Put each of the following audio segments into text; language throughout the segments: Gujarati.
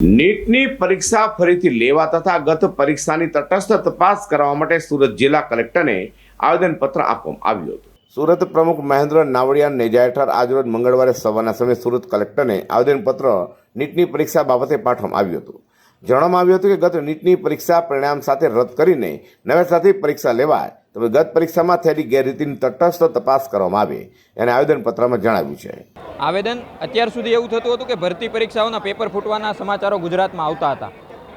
નીટની પરીક્ષા ફરીથી લેવા તથા ગત પરીક્ષાની તટસ્થ તપાસ કરવા માટે સુરત જિલ્લા કલેક્ટરને આવેદનપત્ર આપવામાં આવ્યું હતું. સુરત પ્રમુખ મહેન્દ્ર નાવડિયા નેજા હેઠળ આજરોજ મંગળવારે સવારના સમયે સુરત કલેક્ટરને આવેદનપત્ર નીટની પરીક્ષા બાબતે પાઠવવામાં આવ્યું હતું. જણાવવામાં આવ્યું હતું કે ગત નીટની પરીક્ષા પરિણામ સાથે રદ કરીને નવેસરથી પરીક્ષા લેવાય તો ગત પરીક્ષામાં થયેલી ગેરરીતિની તટસ્થ તપાસ કરવામાં આવે. એને આવેદનપત્રમાં જણાવ્યું છે. આવેદન અત્યાર સુધી એવું થતું હતું કે ભરતી પરીક્ષાઓના પેપર ફૂટવાના સમાચારો ગુજરાતમાં આવતા હતા.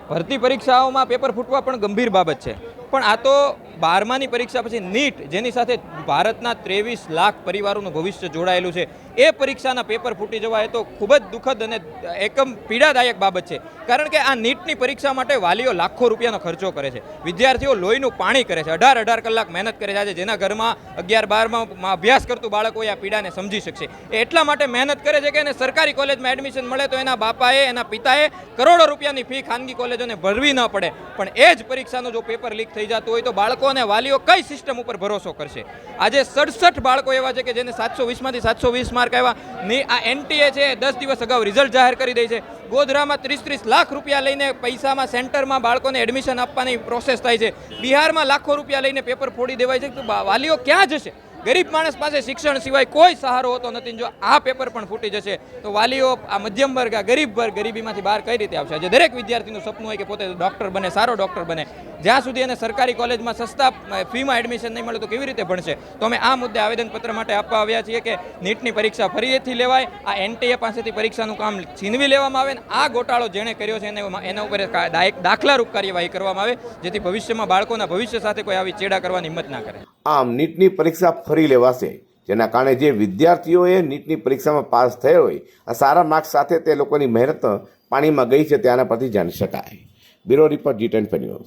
ભરતી પરીક્ષાઓમાં પેપર ફૂટવા પણ ગંભીર બાબત છે. પણ આ તો બારમાની પરીક્ષા પછી નીટ, જેની સાથે ભારતના ત્રેવીસ લાખ પરિવારોનું ભવિષ્ય જોડાયેલું છે. એ પરીક્ષાના પેપર ફૂટી જવા એ તો ખૂબ જ દુઃખદ અને એકમ પીડાદાયક બાબત છે. કારણ કે આ નીટની પરીક્ષા માટે વાલીઓ લાખો રૂપિયાનો ખર્ચો કરે છે. વિદ્યાર્થીઓ લોહીનું પાણી કરે છે. અઢાર અઢાર કલાક મહેનત કરે છે જેના ઘરમાં અગિયાર, બારમાં અભ્યાસ કરતું બાળક આ પીડાને સમજી શકશે. એ એટલા માટે મહેનત કરે છે કે એને સરકારી કોલેજમાં એડમિશન મળે તો એના બાપાએ, એના પિતાએ કરોડો રૂપિયાની ફી ખાનગી કોલેજોને ભરવી ન પડે. પણ એ જ પરીક્ષાનું જો પેપર લીક થઈ જતું હોય તો બાળકો અને વાલીઓ કઈ સિસ્ટમ ઉપર ભરોસો કરશે? આજે સડસઠ બાળકો એવા છે કે જેને સાતસો વીસમાંથી સાતસો વીસ માર્ક આવ્યા. ની આ એનટીએ છે દસ દિવસ અગાઉ રિઝલ્ટ જાહેર કરી દે છે. ગોધરામાં ત્રીસ ત્રીસ લાખ રૂપિયા લઈને પૈસામાં સેન્ટરમાં બાળકોને એડમિશન આપવાની પ્રોસેસ થાય છે. બિહારમાં લાખો રૂપિયા લઈને પેપર ફોડી દેવાય છે તો વાલીઓ ક્યાં જશે? ગરીબ માણસ પાસે શિક્ષણ સિવાય કોઈ સહારો હોતો નથી. જો આ પેપર પણ ફૂટી જશે, તો વાલીઓ આ મધ્યમ વર્ગ, આ ગરીબ વર્ગ ગરીબીમાંથી બહાર કઈ રીતે આવશે? આજે દરેક વિદ્યાર્થીનું સપનું હોય કે પોતે ડૉક્ટર બને, સારો ડૉક્ટર બને. જ્યાં સુધી એને સરકારી કોલેજમાં સસ્તા ફીમાં એડમિશન નહીં મળે, તો કેવી રીતે ભણશે? તો અમે આ મુદ્દે આવેદનપત્ર માટે આપવા આવ્યા છીએ કે નીટની પરીક્ષા ફરીથી લેવાય, આ એનટીએ પાસેથી પરીક્ષાનું કામ છીનવી લેવામાં આવે ને આ ગોટાળો જેણે કર્યો છે એને એના ઉપર દાખલારૂપ કાર્યવાહી કરવામાં આવે, જેથી ભવિષ્યમાં બાળકોના ભવિષ્ય સાથે કોઈ આવી ચેડા કરવાની હિંમત ના કરે. આમ નીટની પરીક્ષા ફરી લેવાશે. જેના કારણે જે વિદ્યાર્થીઓએ નીટની પરીક્ષામાં પાસ થયો હોય, આ સારા માર્ક્સ સાથે તે લોકોની મહેનત પાણીમાં ગઈ છે તેના પરથી જાણી શકાય. બ્યુરો રિપોર્ટ જી ટેન